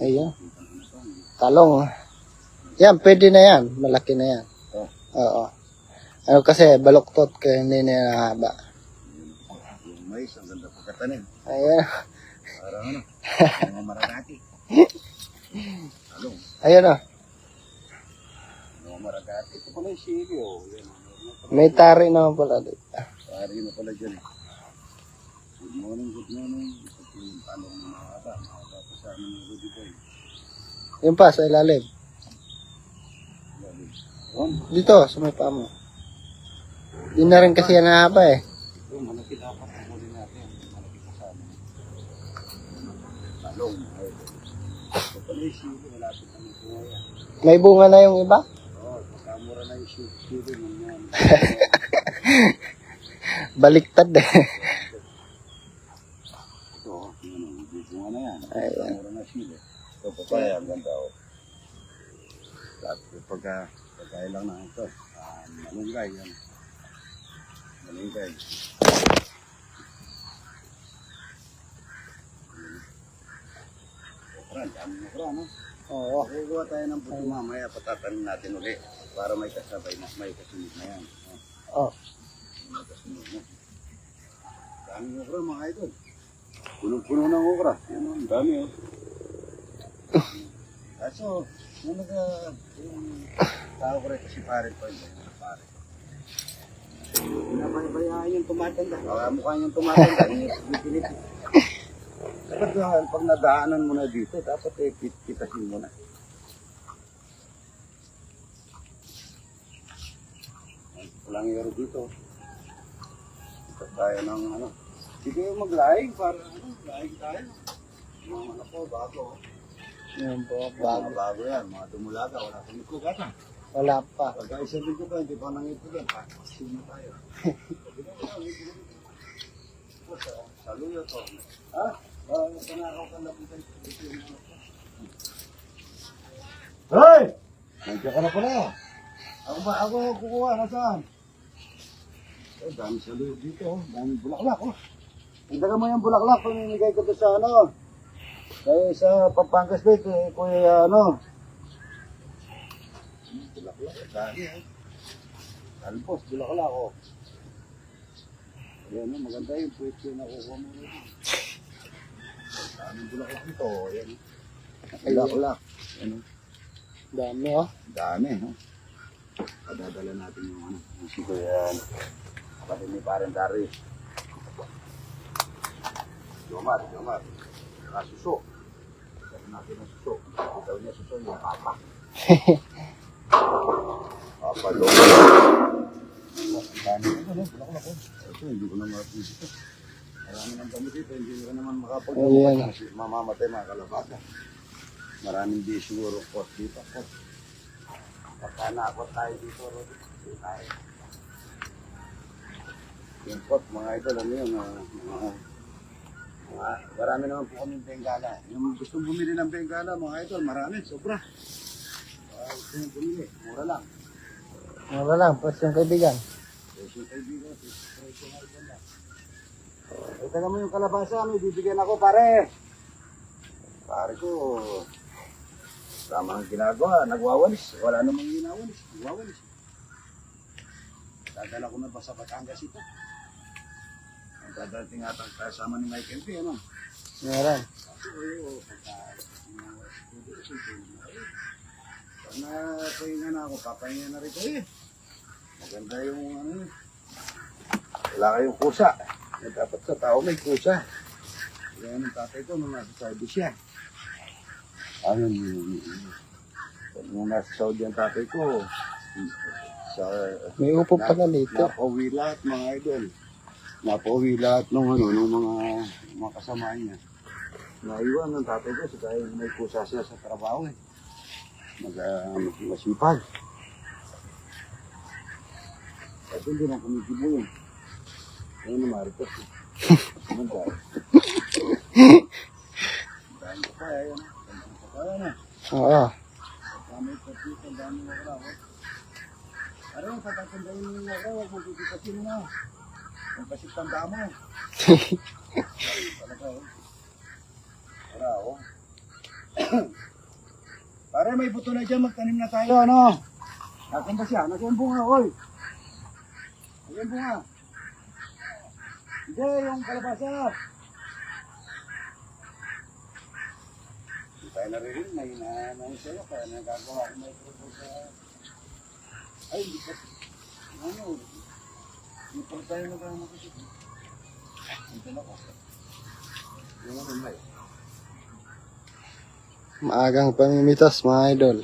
Ayun. Talong. Yan, pwede na yan. Malaki na yan. Oh. Oo. Ano kasi, baluktot kaya hindi na yan haba. Yung mais, ang ganda pagkatanim. Ayan. Parang ano, mga maragati. Talong, Ayan o. mga maragati. Ito pala yung sili, oh. Oh. May tari naman pala dito. Pari na pala dyan eh. Good morning, good morning. Ito yung talong. Mga bata sa amin ng Rudy Boy. Yung pa, sa ilalim. Yun, Dito, sa may paa mo. Di na rin kasi yan haba eh. yung malaki dapat ang huli natin. Malaki pa sa amin. Talong. ay, Ito pala yung sili, malapit na yan. May bunga na yung iba? Oo, makamura na yung sili sili ng yan. Baliktad eh. Ito, oh, yun, oh, may bunga na yan. Ayan. Makamura na sili. Ito, papaya, ang ganda oh. Lahat, pagka, pagkain lang na ito. Ah, malunggay yan. Malunggay. Okra, dami ng okra, no? Oo. Kukuha tayo ng buto mamaya, patatanim natin uli para may kasabay na, may kasunod na yan. Oh, Oh. may kasunod na. Dami ng okra mga idol. Punong-puno ng okra. Yan ang dami oh. Kaso, nung naga, yung tao ko rin kasi pare ko yun, pare. Pinabaybayaan yung tumatanda. Baka mukha niyang tumatanda. yung. Dapat uh, pag nadaanan mo na dito, dapat eh, pitasin mo na. Walang yero dito. Ito tayo ng ano. Sige maglaing para ano, laing tayo. Mga ano ko, bago. Yun po, Mga bago. bago yan, mga dumulaga, wala kang ikugatan. Wala pa. Pagka isang linggo pa, hindi pa nang itugan, pakaksin na tayo. Saluyo to. Ha? Ah, panakaw ka na punta Hoy! Nandiyan ka na pala. Ako ba? Ako kukuha. Nasaan? Eh, dami saluyo dito. oh. Dami bulaklak. Oh. Hindi mo yung bulaklak. Pamimigay ko to sa ano. Kaya sa Pampangas Bay, kay Kuya ano. Bulaklak. ang Dami. Oh. Alpos, bulaklak. Oh. Ayan, oh, maganda yung pwede na kukuha mo rin. Daming bulaklak ito. Ayan. Bulaklak. Ayan. oh. Dami oh. Dami, no? Padadala natin yung ano, yung siko yan. Pati ni Parang Dari. Jomar, Jomar. Saka suso. Dali natin ang suso. Itaw niya suso yung papa. Papa, dami ito, hindi ko na mapis ito. Marami ng dami dito, hindi ko naman makapag-gamot. Ayan. Kasi mamamatay mga. Maraming di siguro pot dito. Pagka naakot tayo dito, Rodi. Hindi tayo. Yung pot, mga idol, ano yun, mga, mga, mga, marami naman po kaming bengala. Yung gusto bumili ng bengala, mga idol, marami, sobra. Uh, gusto nyo bumili, mura lang. Mura lang, pas yung kaibigan. Presyo kaibigan, presyo lang. Eh, taga mo yung kalabasa, may bibigyan ako, pare. Pare ko, tama ang ginagawa, nagwawalis. Wala namang ginawalis, nagwawalis. Dadala ko na ba sa Batangas ito? Dadating ata kasama ni Mike MP, ano? Meron. Pag napahinga na ako, papahinga na rin kayo. Maganda yung ano. Wala kayong kusa. Eh, dapat sa tao may kusa. Yan ang tatay ko nung nasa Saudi siya. Ayun, nung nasa Saudi ang tatay ko, sa May upo pala dito. Napauwi lahat mga idol. Napauwi lahat ng ano, ng mga, mga kasama niya. Naiwan ng tatay ko sa dahil may kusa siya sa trabaho eh. Mag, uh, masipag. At hindi na kumikibo yun. Ayun na maritos eh. Manda. Dahil pa yun. Dahil pa kaya na. Oo. Dami pa dito, dami na kaya. Ano, patatandaan mo na ako, huwag mo pipitasin na. Ang kasi tanda mo. Talaga, oh. Wala, oh. Pare, may buto na dyan, magtanim na tayo, ano? Nasaan ba siya? Nasaan yung bunga, oy? Nasaan yung bunga? Hindi, yung kalabasa. Hindi tayo naririnig, may nanay sa'yo, kaya nagagawa ko may sa... Ay, hindi pa. Ano? Hindi tayo ko. Hindi na ko. Yung ano, may. Maagang pamimitas, mga idol.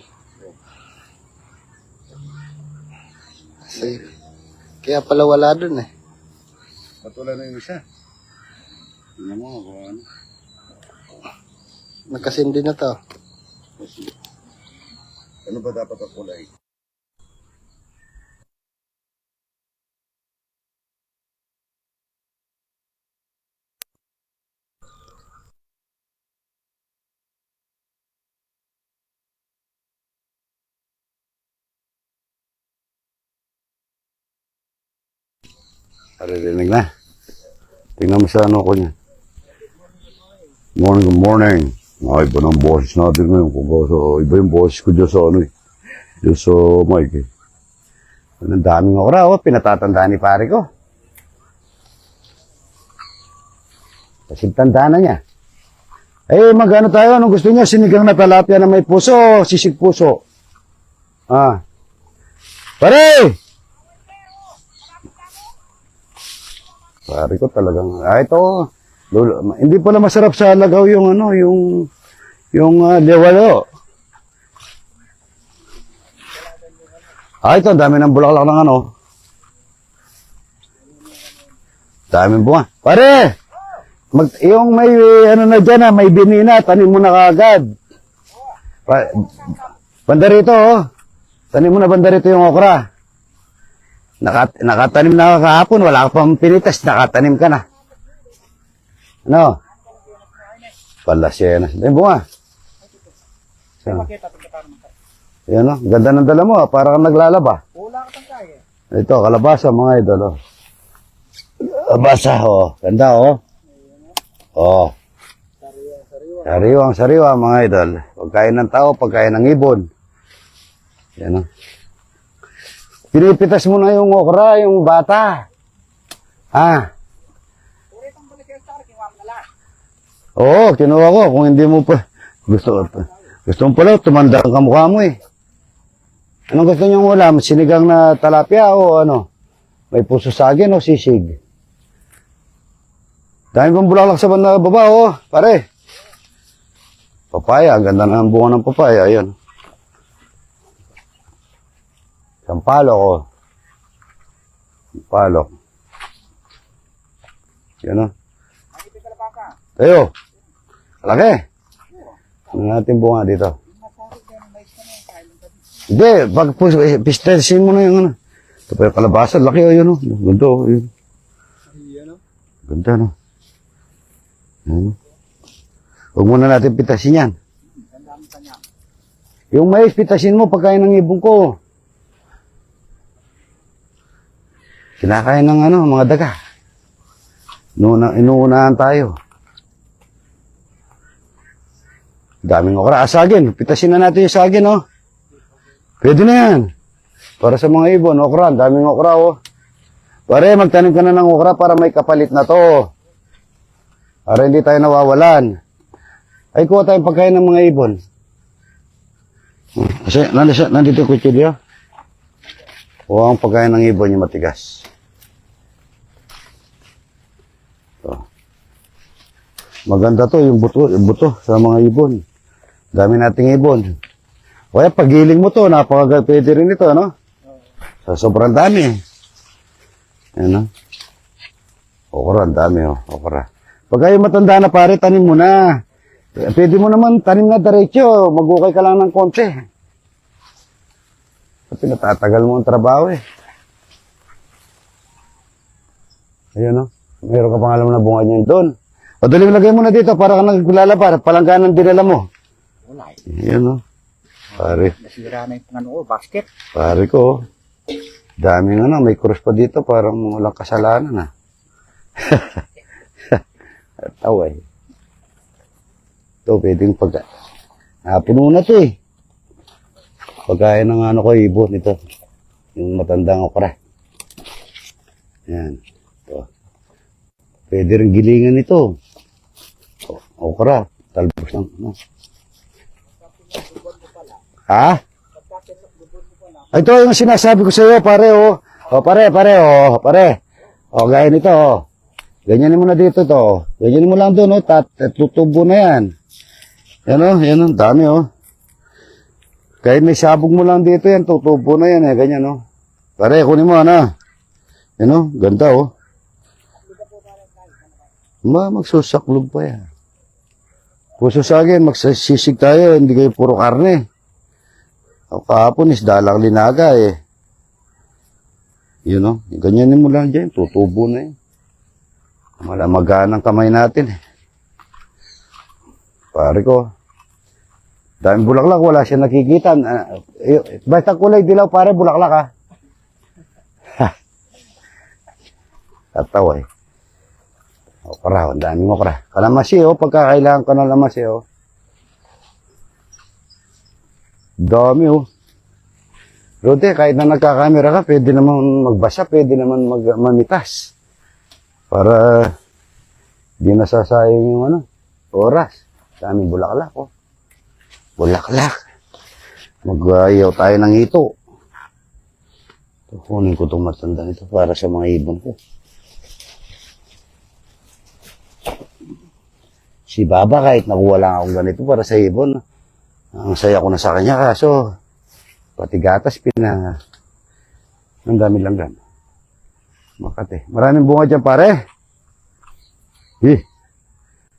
Kasi, kaya pala wala dun eh. Patuloy na yung isa. Tingnan mo kung ano. Nagkasindi na to. Ano ba dapat ang kulay? Naririnig na. Tingnan mo sa ano ko niya. Morning, good morning. Ay, iba ng boses natin ngayon. Kung so, iba yung boses ko dyan sa ano eh. Dyan sa mic eh. Ang daming okra, oh. Pinatatanda ni pare ko. Kasi tanda na niya. Eh, magano tayo? Anong gusto niya? Sinigang na talapia na may puso sisig puso? Ah. Pare! Pare ko talagang, ah, ito, lolo, hindi pala masarap sa lagaw yung ano, yung, yung uh, liwalo. Ah, ito, dami ng bulaklak ng ano. Daming bunga. Pare! Mag, yung may, ano na dyan na, may binina, tanim mo na kaagad. Pa, banda rito, oh. Tanim mo na banda rito yung okra. Nakat, nakatanim na ka kahapon, wala ka pang pinitas, nakatanim ka na. Ano? Palasyenas. Ay, bunga. Yan. Yan, oh. Ganda ng dala mo, ah. para kang naglalaba. Wala ka pang kaya. Ito, kalabasa, mga idol, oh. Kalabasa, oh. Ganda, oh. Oh. Sariwang sariwa, mga idol. Pagkain ng tao, pagkain ng ibon. Yan, oh. Pinipitas mo na yung okra, yung bata. Ah. Oo, kinuha ko. Kung hindi mo pa, gusto, gusto mo pala, tumanda ang kamukha mo eh. Anong gusto niyong ulam? Sinigang na talapia o ano? May puso sagin o sisig? Dami pang bulaklak sa banda baba, oh. Pare. Papaya, ganda na ang bunga ng papaya. Ayan. Sampalok, oh. Sampalok. Yan, oh. Ang ipin kalabasa. Tayo. Laki. Ano natin bunga dito? Masabi din ang mais ka na yung kain ng gabi. Hindi, pag pus- pistesin mo na yung ano. Ito pa yung kalabasa, laki o yun o. Ganda o, yun. Ganda no. Yun. Huwag muna natin pitasin yan. Ang. Yung mais, pitasin mo pagkain ng ibong ko. Kinakain ng ano, mga daga. Inuuna, inuunahan tayo. Daming okra. Ah, sagin. Pitasin na natin yung sagin, oh. Pwede na yan. Para sa mga ibon, okra. Daming okra, oh. Pare, magtanim ka na ng okra para may kapalit na to. Para hindi tayo nawawalan. Ay, kuha tayong pagkain ng mga ibon. Kasi, nandito, nandito yung kutsilyo. Kuha ang pagkain ng ibon yung matigas. Maganda to, yung buto, yung buto sa mga ibon. Dami nating ibon. Kaya pagiling mo to, napaka pwede rin ito, ano? Sa sobrang dami. Ano? Okra, ang dami, oh. Okra. Pag kayo matanda na pare, tanim mo na. Pwede mo naman tanim na diretso. Magukay ka lang ng konti. Pinatatagal mo ang trabaho eh. Ayan o. Meron ka pang na bunga niyan doon. O dali mo lagay mo na dito para ka naglalaba. Palangganan dinala mo. Wala eh. Ayan o. Pare, Nasira na yung pangano ko, basket. pare ko. oh. Daming ano, may cross pa dito. Parang walang kasalanan ah. Tawa eh. Ito, pwedeng pag... Napuno na to eh. Pagkain ng ano ko, ibon ito. Yung matandang okra. Yan. Ito. Pwede rin gilingan ito. Okra. Talbos ng ano. Ha? Ito yung sinasabi ko sa iyo, pare, oh. O, pare, pare, oh, pare. O, gaya nito, oh. Ganyanin mo na dito to. Ganyanin mo lang doon, oh. Tutubo na yan. Yan, oh. Yan, oh. Dami, oh. Kahit may sabog mo lang dito yan, tutubo na yan, eh. Ganyan, oh. Pare, kunin mo, ano. Yan, oh. Ganda, oh. Ma, magsusaklob pa yan. Puso sa akin, magsisisig tayo, hindi kayo puro karne. O kahapon isda lang linaga eh. Yun o, ganyanin mo lang dyan, tutubo na yun. Malamagaan ang kamay natin eh. Pare ko, daming bulaklak, wala siya nakikita. Eh, basta kulay dilaw pare, bulaklak ha. Tatawa eh. Okra, ang daming okra. Kalamasi oh, pagkakailangan ko ng lamasi oh. Dami oh. Rode, kahit na nagkakamera ka, pwede naman magbasa, pwede naman mag mamitas. Para di nasasayang yung ano, oras. Daming bulaklak oh. Bulaklak. Magayaw tayo ng ito. Kunin ko itong matanda nito para sa mga ibon ko. Si Baba kahit nakuha lang akong ganito para sa ibon. Ang saya ko na sa kanya kaso pati gatas pina ang dami langgan. Makate. Maraming bunga dyan pare. Eh.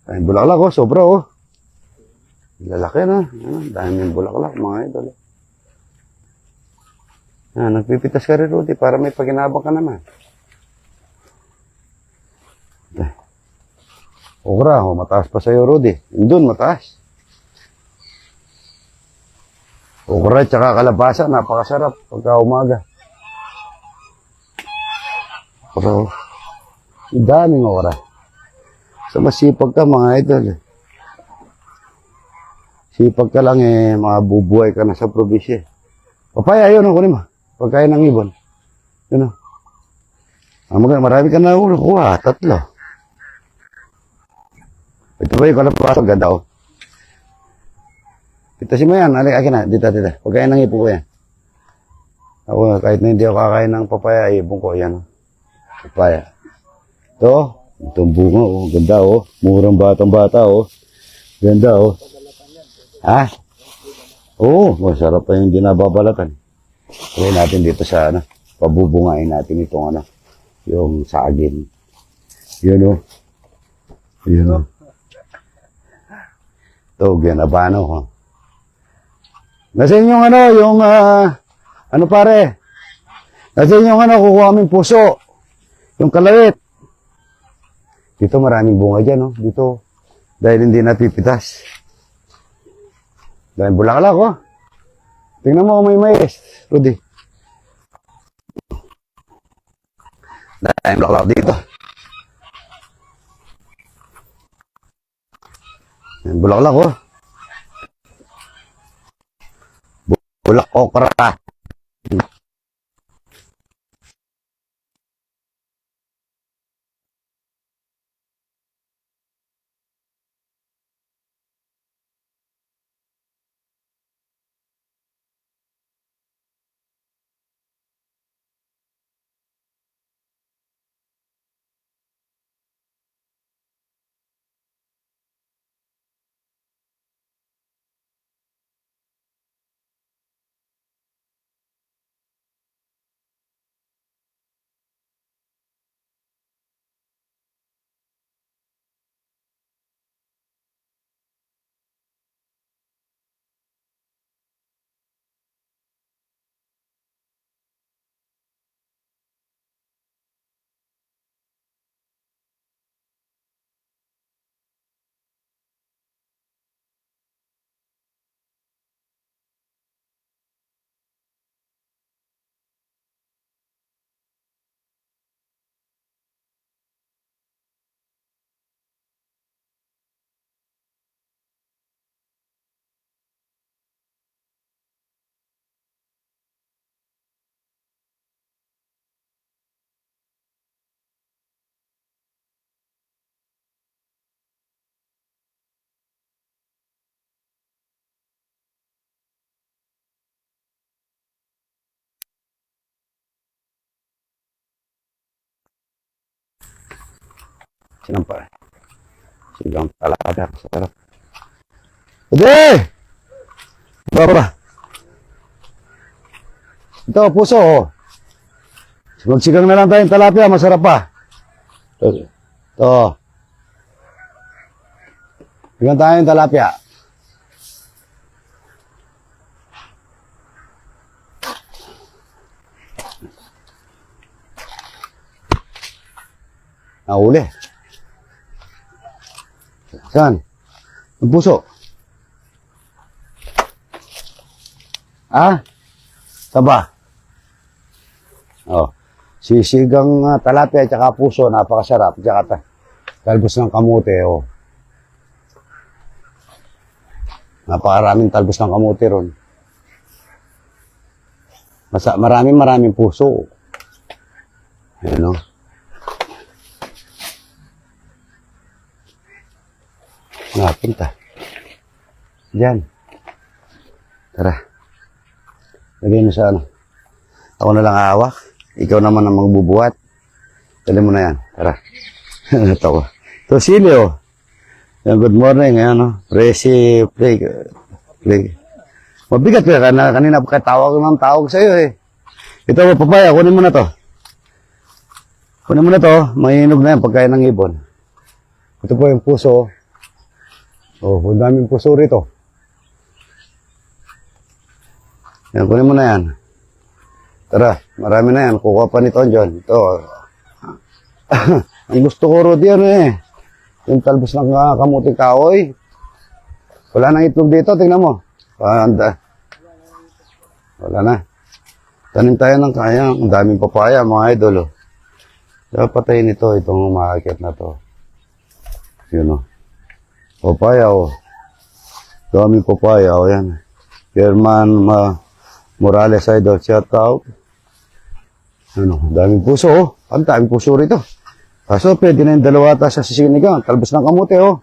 Ay, bulaklak oh, sobra oh. Lalaki na. Ah, daming bulaklak mga idol. Ah, nagpipitas ka rin, Rudy, para may paginabang ka naman. Okra, oh, mataas pa sa'yo, Rudy. Doon, mataas. Okra at saka kalabasa, napakasarap pagka umaga. Okra, oh. Daming okra. Sa masipag ka, mga idol. eh. Sipag ka lang eh, mabubuhay ka na sa probinsya. Papaya, yun, kunin mo. Pagkain ng ibon. Yun, oh. Ah, marami ka na. Kuha, tatlo. Ito ba yung kalabasa? Ganda, oh. Pitasin mo yan. Alik, akin na. Dito, dito. Pagkain ng ipon ko yan. Ako, kahit na hindi ako kakain ng papaya, ibon ko, yan. oh. Papaya. Ito, itong bunga, oh. Ganda, oh. Murang batang bata, oh. Ganda, oh. Ha? Oo, masarap pa yung dinababalatan. Kaya natin dito sa, ano, pabubungain natin itong, ano, yung saging. Yun, oh. Yun, oh. Ito, ginabano, oh. Nasa inyong ano, yung, ah, ano pare? Nasa inyong ano, kukuha kaming puso. Yung kalawit. Dito maraming bunga dyan, no? Dito. Dahil hindi napipitas. Dahil bulaklak, oh. Tingnan mo kung may mais, Rudy. Dahil bulaklak dito. Yan, Bulaklak, oh. Bulak okra. Sinampa. Sigang talakad. Sarap. Ede! Baba. Ito, puso. Oh. Magsigang na lang tayong talapia. Masarap pa. Ito. Ito. Sigang tayong talapia. Nahuli. Saan? Ang puso. Ah? Taba. Oh. Sisigang uh, talapia at saka puso, napakasarap. Tsaka ta talbos ng kamote, oh. Napakaraming talbos ng kamote ron. Masa, maraming maraming puso. Ayan, oh. Napunta. Diyan. Tara. Lagay mo sa ano. Ako na lang hawak. Ikaw naman ang magbubuhat. Dali mo na yan. Tara. Ko. Ito sili oh. Good morning. Ayan oh. Presi. Play. Play. Mabigat ka. Kanina, kanina katawag ng tawag sa'yo eh. Ito papaya. Kunin mo na to. Kunin mo na to. Mainog na yan pagkain ng ibon. Ito po yung puso. Oh, ang daming puso rito. Yan, kunin mo na yan. Tara, marami na yan. Kukuha pa nito John. Ito. ang gusto ko ro diyan eh. Yung talbos ng uh, kamuting kahoy. Wala nang itlog dito, tingnan mo. Ah, anda. Wala na. Tanim tayo ng kaya. Ang daming papaya, mga idol. Oh. Dapat tayo nito, itong umakakit na to. Yun oh. Papaya, oh. Daming papaya, oh, yan. German ma Morales Idol, shout out. Ano, daming puso, oh. Ang daming puso rito. Kaso, pwede na yung dalawa ata sa sisinigang. Talbos ng kamote, oh.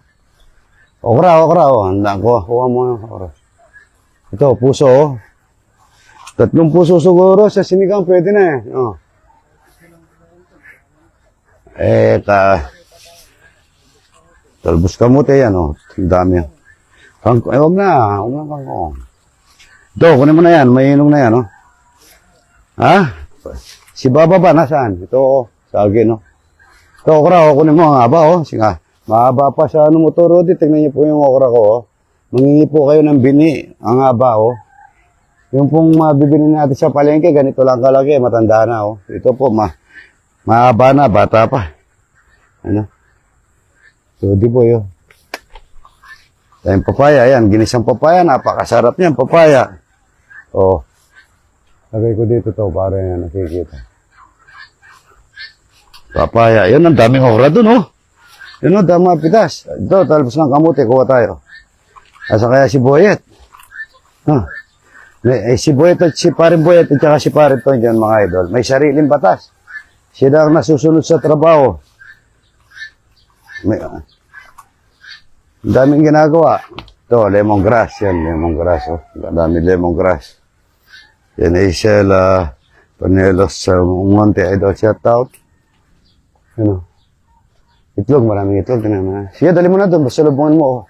Okra, okra, oh. Handa ko, kuha mo yung okra. Ito, puso, oh. Tatlong puso siguro sa sinigang, pwede na eh. Oh. Eh, ka... Talbos kamote yan, oh. Ang dami. Kangko, eh, wag na. Wag na kangko. Ito, kunin mo na yan. Mainom na yan, oh. Ha? Si Baba ba? Nasaan? Ito, oh. Sa akin, oh. Ito, okra, oh. Kunin mo. Ang haba, oh. Singa. Mahaba pa sa ano motor, oh. Tingnan niyo po yung okra ko, oh. Mangingi po kayo ng bini. Ang haba, oh. Yung pong mabibili natin sa palengke, ganito lang kalaki. Matanda na, oh. Ito po, ma mahaba na. Bata pa. Ano? Di po yun. Tayong papaya, yan. Ginisang papaya, napakasarap niyan, papaya. Oh. Lagay ko dito to para yan nakikita. Papaya. Yan, ang daming okra dun, oh. Yan, oh, dama pitas. Ito, talbos ng kamote, kuha tayo. Asa kaya si Boyet? Huh. Eh, si Boyet at si Parin Boyet at saka si Parin to dyan, mga idol. May sariling batas. Sila ang nasusunod sa trabaho. May, ang daming ginagawa. Ito, lemongrass. Yan, lemongrass. Oh. Daming lemongrass. Yan ay Sheila Panelos sa Monte Idol. Shout out. Ano? Itlog, maraming itlog. Tingnan mo na. Sige, dali mo na doon. Basta lubungan mo. Oh.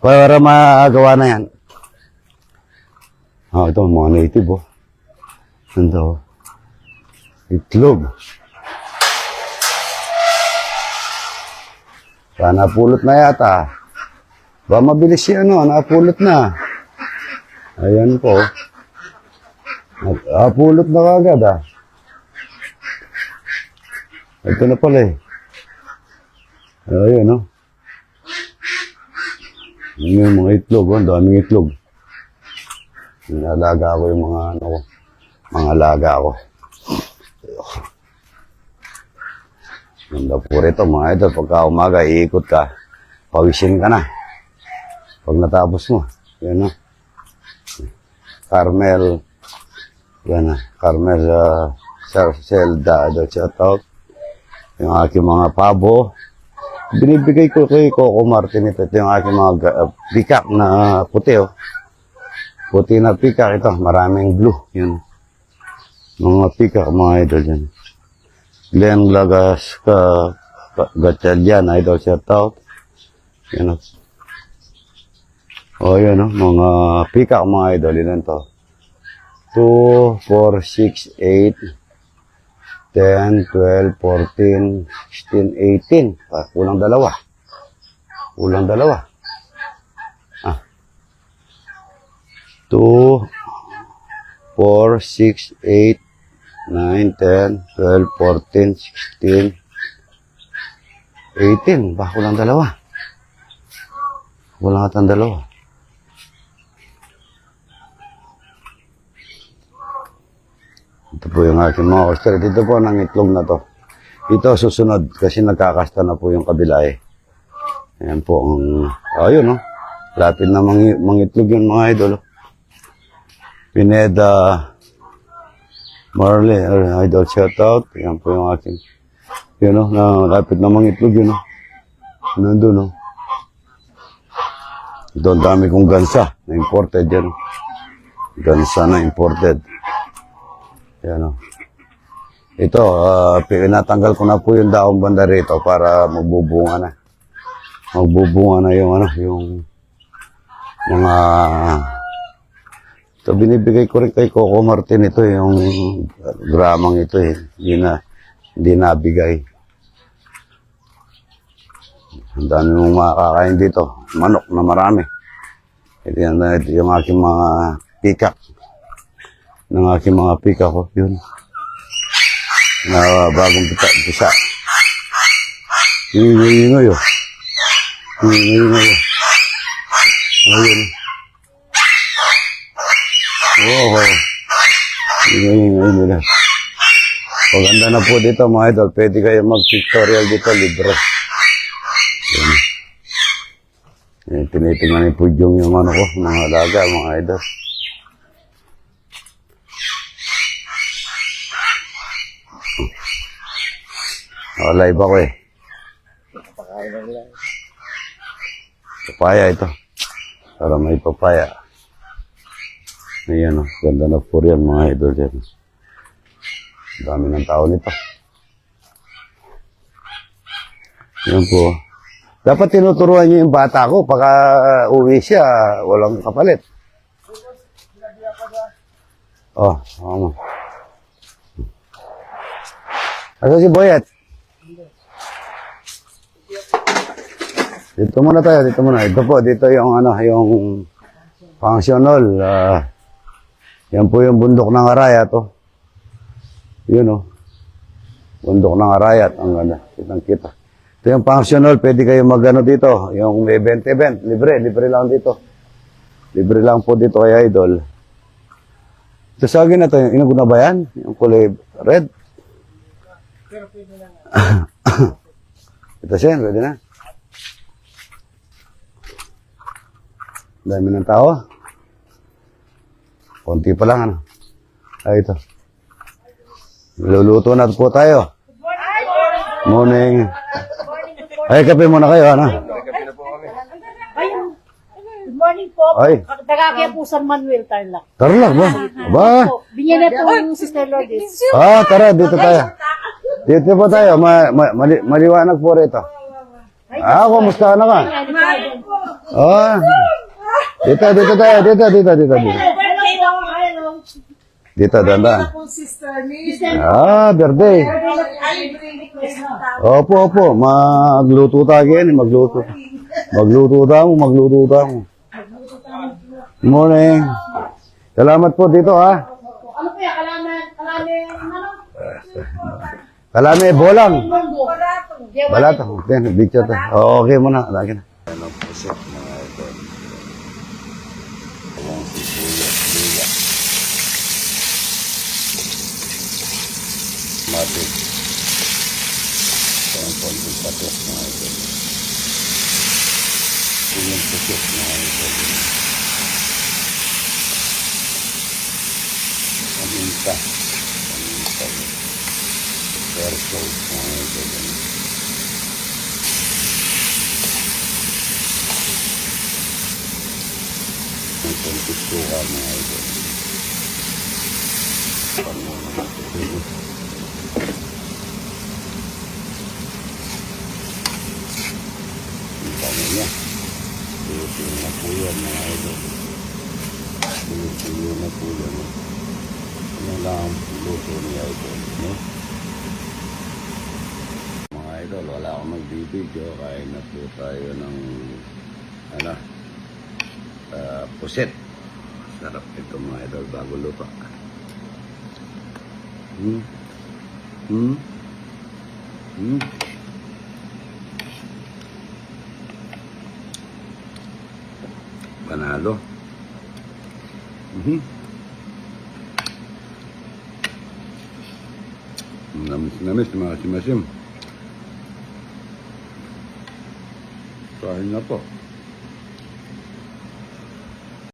Para magawa na yan. Ah, ito, mga native. Oh. Ganda. Oh. Itlog. Sana pulot na yata. Ba mabilis si ano, napulot na. Ayan po. Napulot na kagad ah. Ito na pala eh. Ayan. Yun yung mga itlog, oh. daming itlog. Inalaga ko yung mga ano ko. Mga alaga ko. Ganda po rito mga idol. Pagka umaga, iikot ka. Pawisin ka na. Pag natapos mo. Yan na. Carmel. Yan na. Carmel uh, Selda. Shout out. Yung aking mga pabo. Binibigay ko kay Coco Martin ito. Ito yung aking mga ga- uh, pikak na puti. Oh. Puti na pikak ito. Maraming blue. Yun. Mga pikak mga idol yan. Glenn Lagas ka Gatchalian, idol shout out. Yan o. O, yun o. Mga peacock mga idol. Ilan to? 2, 4, 6, 8, 10, 12, 14, 16, 18. Ah, kulang dalawa. Kulang dalawa. Ah. 2, 4, 6, 8, 9, 10, 12, 14, 16, 18. Ba, kulang dalawa. Kulang atang dalawa. Ito po yung aking mga oyster. Dito po ang itlog na to. Ito susunod kasi nagkakasta na po yung kabila eh. Ayan po ang, ayun no. Lapit na mangi, mangitlog yung mga idol. oh. Pineda Marley, idol shout out. Ayan po yung aking, yun no, na lapit na mangitlog yun no. Nandun no. Ito ang dami kong gansa na imported yan. oh. Gansa na imported. Yan o. Ito, uh, pinatanggal ko na po yung daong banda rito para magbubunga na. Magbubunga na yung ano, yung mga ito binibigay ko rin kay Coco Martin ito yung gramang ito eh. Hindi na hindi nabigay. Ang dami mong makakain dito. Manok na marami. Ito yan, ito yung aking mga pikak ng aking mga pika ko. Yun. Na bagong pita, pisa. Ingay-ingay oh. Ingay-ingay oh. Ayun. Oo. Ingay-ingay nila. Paganda na po dito mga idol. Pwede kayo mag-tutorial dito libre. Yun. Yan, tinitingnan ni Pudyong yung ano ko, mga alaga, mga idol. Oh, live ako eh. Papaya ito. Para may papaya. Ayan oh, ganda na po yan mga idol dyan. Dami ng tao nito. Yan po. Dapat tinuturuan niyo yung bata ko pagka uwi siya, walang kapalit. Oh, ano. Asa si Boyet? Dito muna tayo, dito muna. Ito po, dito yung ano, yung function hall. Yan po yung bundok ng Arayat, oh. Yun, oh. Bundok ng Arayat. Ang ganda. Kitang kita. Ito yung function hall. Pwede kayo magano dito. Yung event-event. Libre. Libre lang dito. Libre lang po dito kay Idol. Ito sa akin na to. Inag na ba yan? Yung kulay red? Ito siya. Pwede na. Dami ng tao. Konti pa lang, ano. Ay, ito. Luluto na po tayo. Morning. Ay, kape muna kayo, ano. Ayun. Good morning po. Ay. Tagakaya po San Manuel Tarlac. Tarlac ba? Ba? Po, Binyan na po yung Sister Lourdes. Ah, tara, dito tayo. Dito po tayo. Ma ma mali maliwanag po rito. Ah, kumusta na ka? Ah. Dito, dito tayo. Dito, dito, dito, dito. Dito, dandan. Ah, birthday. Opo, opo. Magluto tayo yan. Magluto. Magluto tayo, magluto tayo. Morning. Salamat po dito, ha. Ano po yan? Kalaman, kalaman, ano? Kalame, bolang. Diyan, Balat ako. Then, picture okay muna. Lagi na. vertical lines again. Então, que surra mais. Então, né? Eu tenho uma folha mais. Eu tenho uma folha mais. Não dá um piloto, né? Idol, wala akong magbibideo. Kain na po tayo ng ano, uh, puset. Sarap ito mga idol, bago lupa. Hmm? Hmm? Hmm? Panalo. Mhm. Namis-namis mga simasim. Kain na po.